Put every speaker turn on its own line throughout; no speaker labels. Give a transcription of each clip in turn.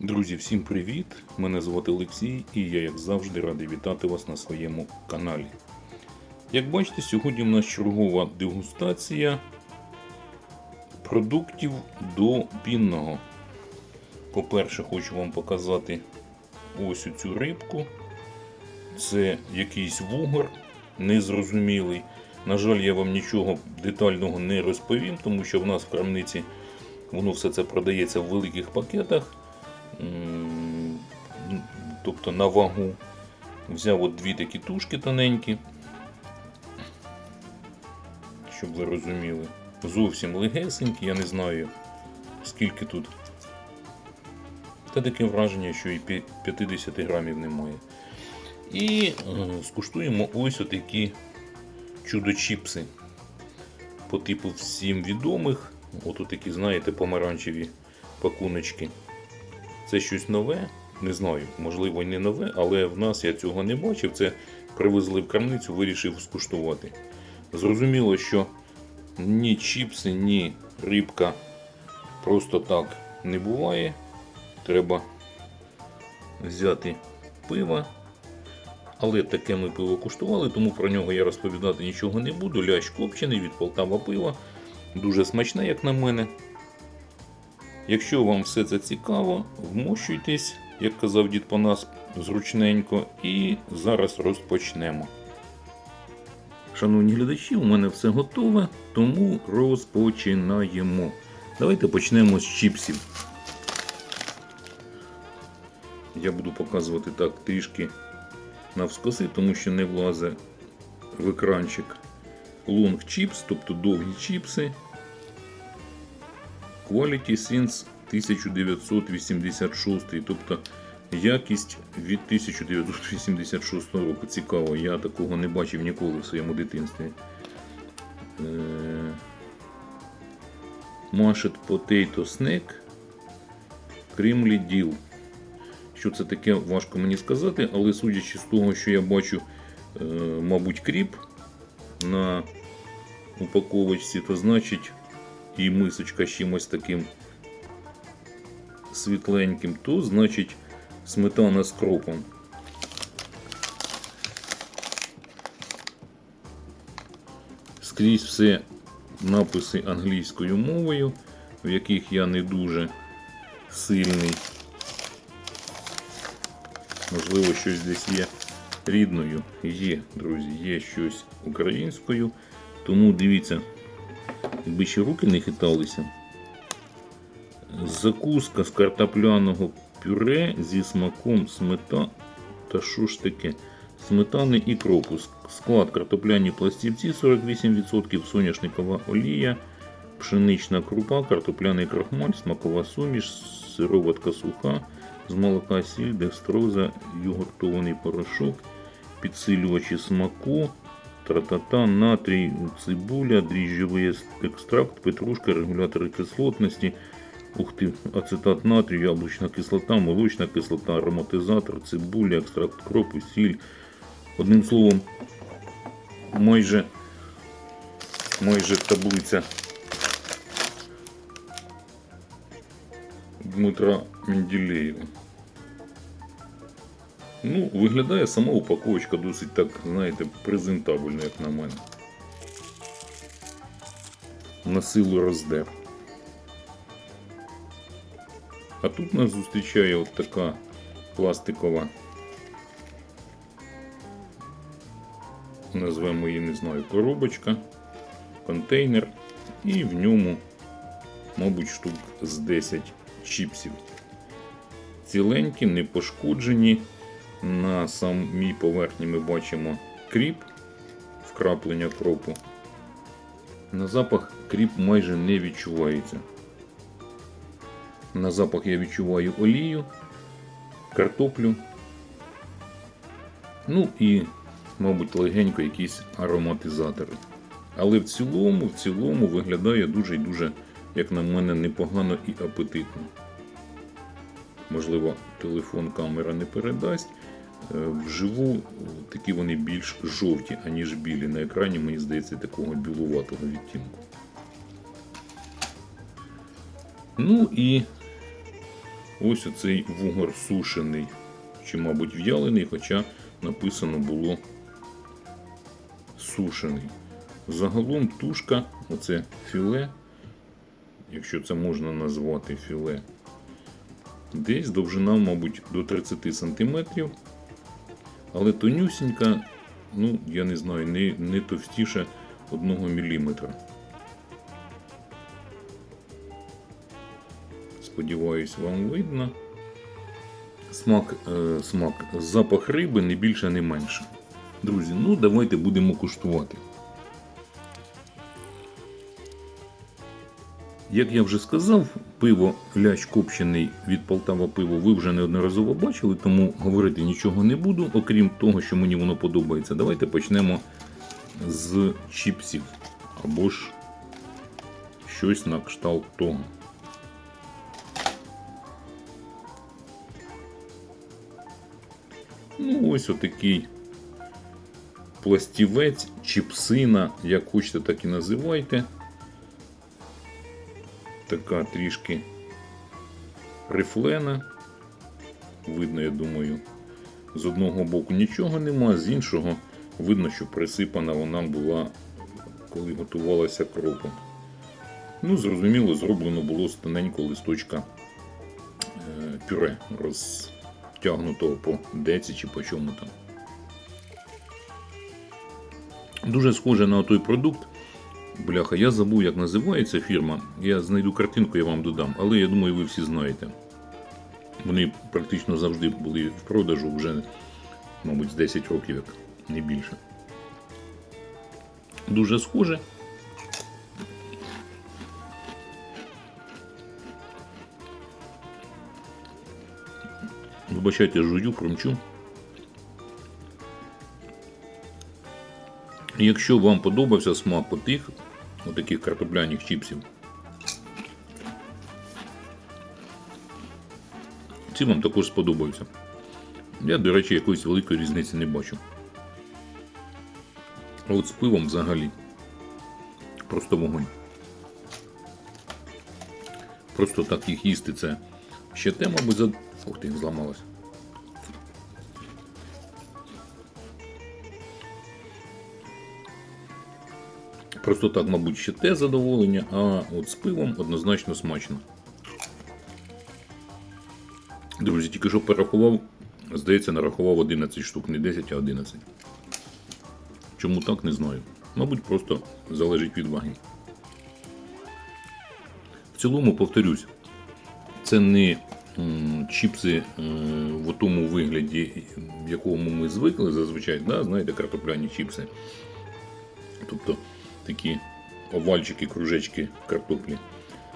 Друзі, всім привіт! Мене звати Олексій і я, як завжди, радий вітати вас на своєму каналі. Як бачите, сьогодні в нас чергова дегустація продуктів до пінного. По-перше, хочу вам показати ось цю рибку. Це якийсь вугор незрозумілий. На жаль, я вам нічого детального не розповім, тому що в нас в крамниці воно все це продається в великих пакетах. Тобто на вагу. Взяв от дві такі тушки тоненькі. Щоб ви розуміли. Зовсім легесенькі, я не знаю скільки тут. Та таке враження, що і 50 грамів немає. І е, скуштуємо ось отакі чудо-чіпси. По типу всім відомих. От такі, знаєте, помаранчеві пакуночки. Це щось нове. Не знаю, можливо, і не нове, але в нас я цього не бачив. Це привезли в крамницю, вирішив скуштувати. Зрозуміло, що ні чіпси, ні рибка просто так не буває. Треба взяти пиво. Але таке ми пиво куштували, тому про нього я розповідати нічого не буду. Лящ копчений від Полтава пива. Дуже смачне, як на мене. Якщо вам все це цікаво, вмощуйтесь, як казав дід Панас, зручненько, і зараз розпочнемо. Шановні глядачі, у мене все готове, тому розпочинаємо. Давайте почнемо з чіпсів. Я буду показувати так трішки навскоси, тому що не влазить в екранчик Long Chips, тобто довгі чіпси. Quality Since 1986, тобто якість від 1986 року. Цікаво, я такого не бачив ніколи в своєму дитинстві. Е, Mashed Potato Snack Creamly Deal. Що це таке, важко мені сказати, але судячи з того, що я бачу, е, мабуть, кріп на упаковочці, то значить і мисочка з чимось таким світленьким, то значить сметана з кропом. Скрізь все написи англійською мовою, в яких я не дуже сильний. Можливо, щось десь є рідною. Є, друзі, є щось українською. Тому дивіться, якби ще руки не хиталися. Закуска з картопляного пюре зі смаком смета. Та що ж таке? Сметани і кропу. Склад картопляні пластівці 48%, соняшникова олія, пшенична крупа, картопляний крахмаль, смакова суміш, сироватка суха, з молока сіль, декстроза, йогуртований порошок, підсилювачі смаку, тратата, натрій, цибуля, дріжджовий екстракт, петрушка, регулятори кислотності, ух ти, ацетат натрію, яблучна кислота, молочна кислота, ароматизатор, цибуля, екстракт кропу, сіль. Одним словом, майже, майже таблиця Дмитра Менделєєва. Ну, виглядає сама упаковочка досить так, знаєте, презентабельно, як на мене. На силу роздер. А тут нас зустрічає от така пластикова, назвемо її, не знаю, коробочка, контейнер, і в ньому, мабуть, штук з 10 чіпсів. Ціленькі, не пошкоджені. На самій поверхні ми бачимо кріп, вкраплення кропу. На запах кріп майже не відчувається. На запах я відчуваю олію, картоплю. Ну і, мабуть, легенько якісь ароматизатори. Але в цілому, в цілому виглядає дуже і дуже, як на мене, непогано і апетитно. Можливо, телефон камера не передасть. Е, Вживу такі вони більш жовті, аніж білі. На екрані, мені здається, такого білуватого відтінку. Ну і ось оцей вугор сушений, чи, мабуть, в'ялений, хоча написано було сушений. Загалом тушка, оце філе, якщо це можна назвати філе, десь довжина, мабуть, до 30 см. Але тонюсінька, ну, я не знаю, не, не товстіше 1 мм. Сподіваюсь, вам видно. Смак, е, смак, запах риби не більше, не менше. Друзі, ну давайте будемо куштувати. Як я вже сказав, пиво лящ копчений від Полтава пиво ви вже неодноразово бачили, тому говорити нічого не буду, окрім того, що мені воно подобається. Давайте почнемо з чіпсів або ж щось на кшталт того. Ну, ось отакий пластівець, чіпсина, як хочете, так і називайте. Така трішки рифлена. Видно, я думаю, з одного боку нічого нема, з іншого видно, що присипана вона була, коли готувалася кропом. Ну, зрозуміло, зроблено було з тоненького листочка е, пюре розтягнутого по деці чи по чому там. Дуже схоже на той продукт. Бляха, я забув, як називається фірма. Я знайду картинку, я вам додам, але я думаю, ви всі знаєте. Вони практично завжди були в продажу вже, мабуть, з 10 років, як не більше. Дуже схоже. Вибачайте, жую, кромчу. Якщо вам подобався смак отих, отаких картопляних чіпсів, ці вам також сподобаються. Я, до речі, якоїсь великої різниці не бачу. А от з пивом взагалі просто вогонь. Просто так їх їсти це ще те, мабуть, за. Ух ти, зламалась. Просто так, мабуть, ще те задоволення, а от з пивом однозначно смачно. Друзі, тільки що перерахував, здається, нарахував 11 штук, не 10, а 11. Чому так, не знаю. Мабуть, просто залежить від ваги. В цілому, повторюсь, це не чіпси е, в тому вигляді, в якому ми звикли зазвичай, да? знаєте, картопляні чіпси. Тобто такі овальчики, кружечки картоплі.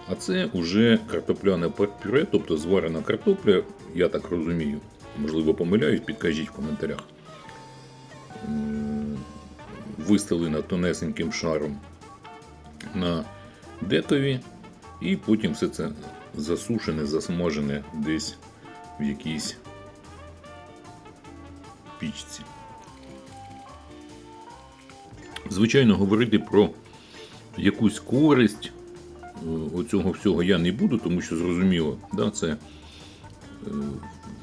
А це вже картопляне пюре, тобто зварена картопля, я так розумію. Можливо, помиляюсь, підкажіть в коментарях. Вистелена тонесеньким шаром на детові, і потім все це засушене, засмажене десь в якійсь пічці. Звичайно, говорити про якусь користь е, оцього всього я не буду, тому що зрозуміло, да, це е,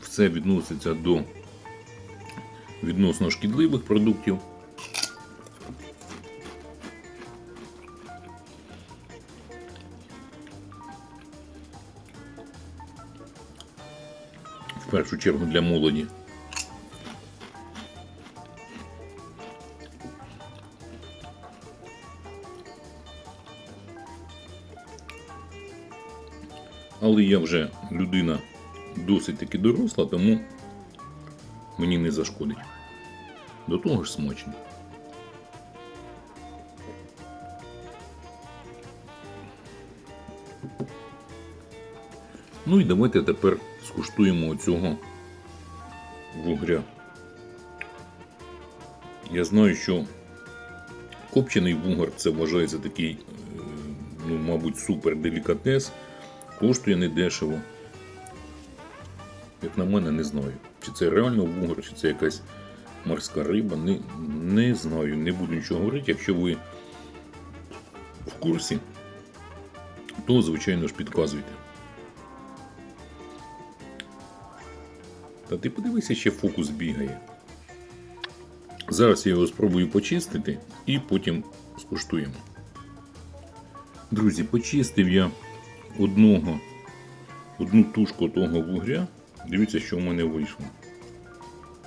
все відноситься до відносно шкідливих продуктів. В першу чергу для молоді. Але я вже людина досить таки доросла, тому мені не зашкодить. До того ж смачно. Ну і давайте тепер скуштуємо оцього вугря. Я знаю, що копчений вугор це вважається такий, е, ну, мабуть, супер делікатес. Коштує недешево. Як на мене, не знаю. Чи це реально вугор, чи це якась морська риба, не, не знаю, не буду нічого говорити. Якщо ви в курсі, то, звичайно ж, підказуйте. Та ти подивися, ще фокус бігає. Зараз я його спробую почистити і потім скуштуємо. Друзі, почистив я одного, одну тушку того вугря. Дивіться, що в мене вийшло.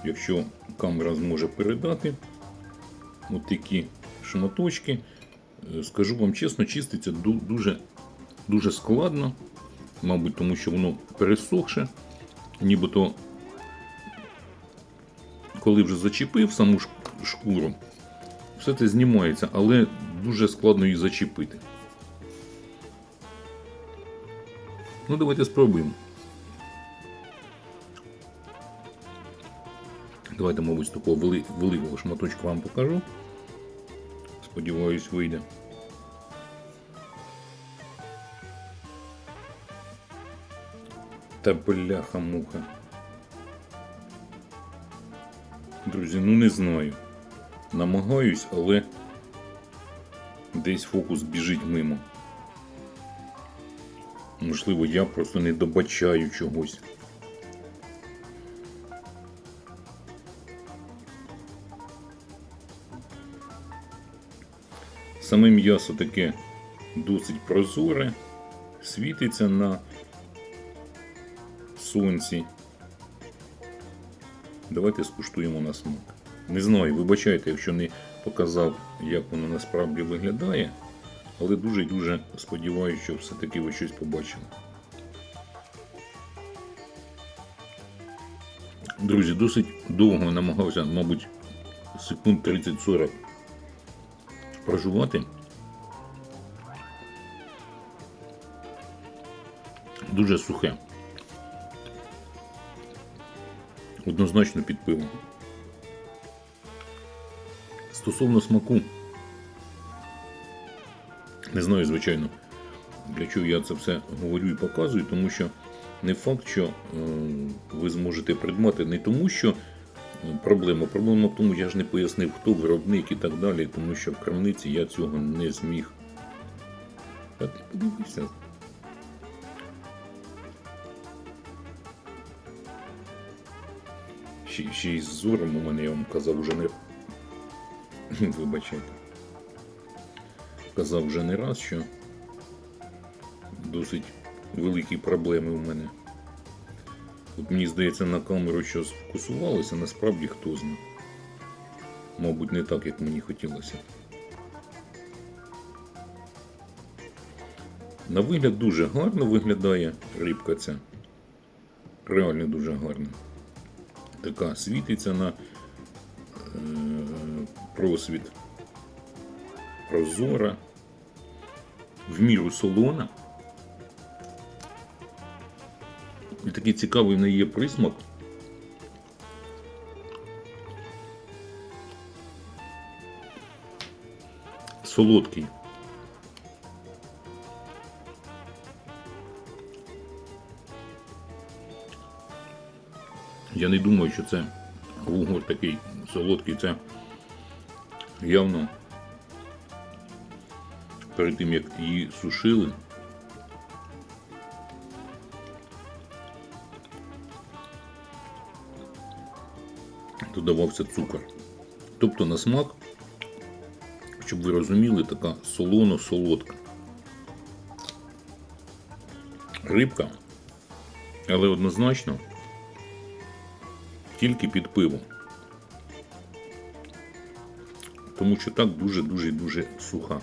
Якщо камера зможе передати от такі шматочки, е, скажу вам чесно, чиститься дуже, дуже складно, мабуть, тому що воно пересохше, нібито коли вже зачепив саму шкуру, все це знімається, але дуже складно її зачепити. Ну, давайте спробуємо. Давайте, мабуть, такого вели- великого шматочка вам покажу. Сподіваюсь, вийде. Та бляха-муха. Друзі, ну не знаю. Намагаюсь, але десь фокус біжить мимо. Можливо, я просто не добачаю чогось. Саме м'ясо таке досить прозоре, світиться на сонці. Давайте скуштуємо на смак. Не знаю, вибачайте, якщо не показав, як воно насправді виглядає, але дуже і дуже сподіваюся, що все-таки ви щось побачили. Друзі, досить довго намагався, мабуть, секунд 30-40 прожувати. Дуже сухе. Однозначно під пиво. Стосовно смаку, не знаю, звичайно, для чого я це все говорю і показую, тому що не факт, що е, ви зможете придбати не тому, що е, проблема. Проблема в тому, я ж не пояснив, хто виробник і так далі, тому що в крамниці я цього не зміг. А ти подивися. Ще, й з зором у мене, я вам казав, вже не. Вибачайте. Казав вже не раз, що досить великі проблеми у мене. От мені здається, на камеру що сфокусувалося, насправді хто знає. Мабуть, не так, як мені хотілося. На вигляд дуже гарно виглядає рибка ця. Реально дуже гарно. Така світиться на е, просвіт. Прозора. В міру солона. І такий цікавий в неї є присмак. Солодкий. Я не думаю, що це вугор такий солодкий. Це явно перед тим, як її сушили. Додавався цукор. Тобто на смак, щоб ви розуміли, така солоно-солодка. Рибка, але однозначно тільки під пиво. Тому що так дуже-дуже дуже суха.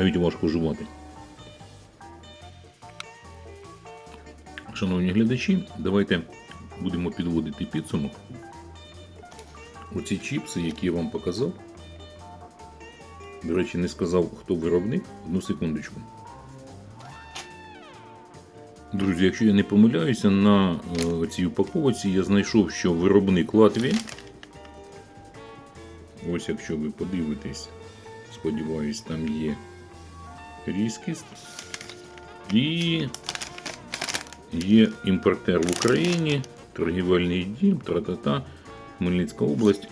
Навіть важко жувати. Шановні глядачі, давайте будемо підводити підсумок. Оці чіпси, які я вам показав. До речі, не сказав, хто виробник. Одну секундочку. Друзі, якщо я не помиляюся, на е, цій упаковці я знайшов, що виробник Латвії. Ось якщо ви подивитесь, сподіваюсь, там є різкість. І є імпортер в Україні, торгівельний дім, тра-та-та, Хмельницька область.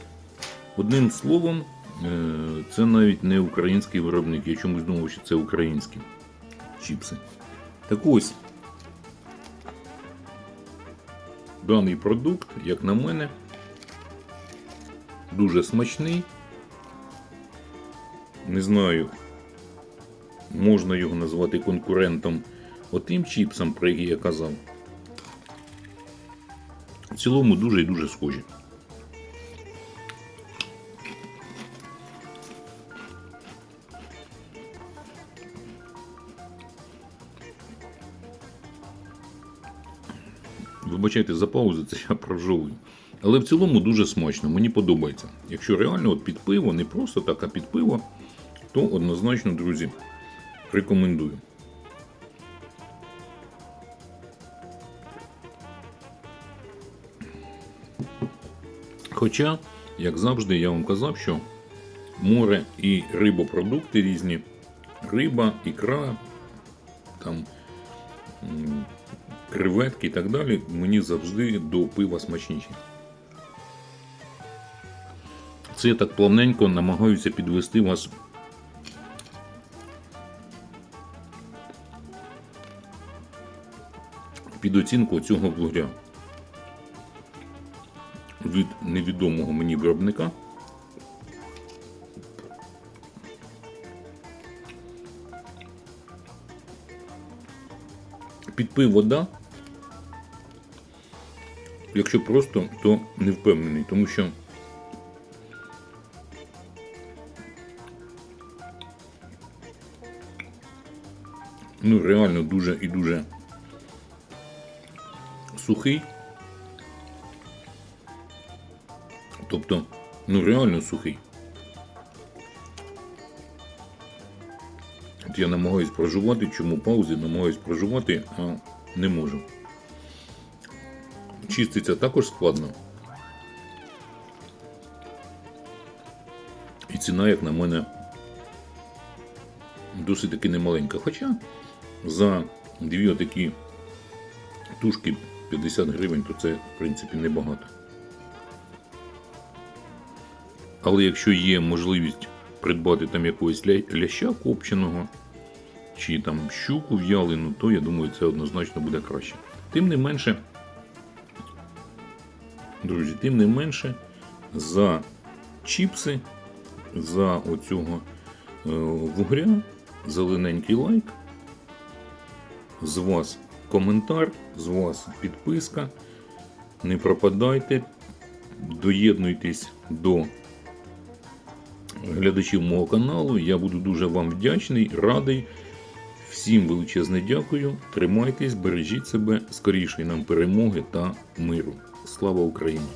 Одним словом, е, це навіть не український виробник. Я чомусь думав, що це українські чіпси. Так ось, даний продукт, як на мене, дуже смачний. Не знаю, можна його назвати конкурентом отим чіпсам, про які я казав. В цілому дуже і дуже схожі. Вибачайте за паузу, це я прожовую. Але в цілому дуже смачно, мені подобається. Якщо реально от під пиво, не просто так, а під пиво, то однозначно, друзі, рекомендую. Хоча, як завжди, я вам казав, що море і рибопродукти різні, риба, ікра, там креветки і так далі, мені завжди до пива смачніші. Це я так плавненько намагаюся підвести вас під оцінку цього блогера від невідомого мені виробника. Підпив вода. Якщо просто, то не впевнений, тому що ну реально дуже і дуже сухий. Тобто, ну реально сухий. От я намагаюсь прожувати, чому паузи, намагаюсь прожувати, а не можу. Чиститься також складно. І ціна, як на мене, досить таки немаленька. Хоча за дві отакі тушки 50 гривень, то це, в принципі, небагато. Але якщо є можливість придбати там якогось ля- ляща копченого чи там щуку в'ялену, то я думаю, це однозначно буде краще. Тим не менше, друзі, тим не менше, за чіпси, за оцього е, вугря, зелененький лайк, з вас коментар, з вас підписка. Не пропадайте, доєднуйтесь до глядачів мого каналу. Я буду дуже вам вдячний, радий. Всім величезне дякую. Тримайтесь, бережіть себе, скорішої нам перемоги та миру. Слава Україні!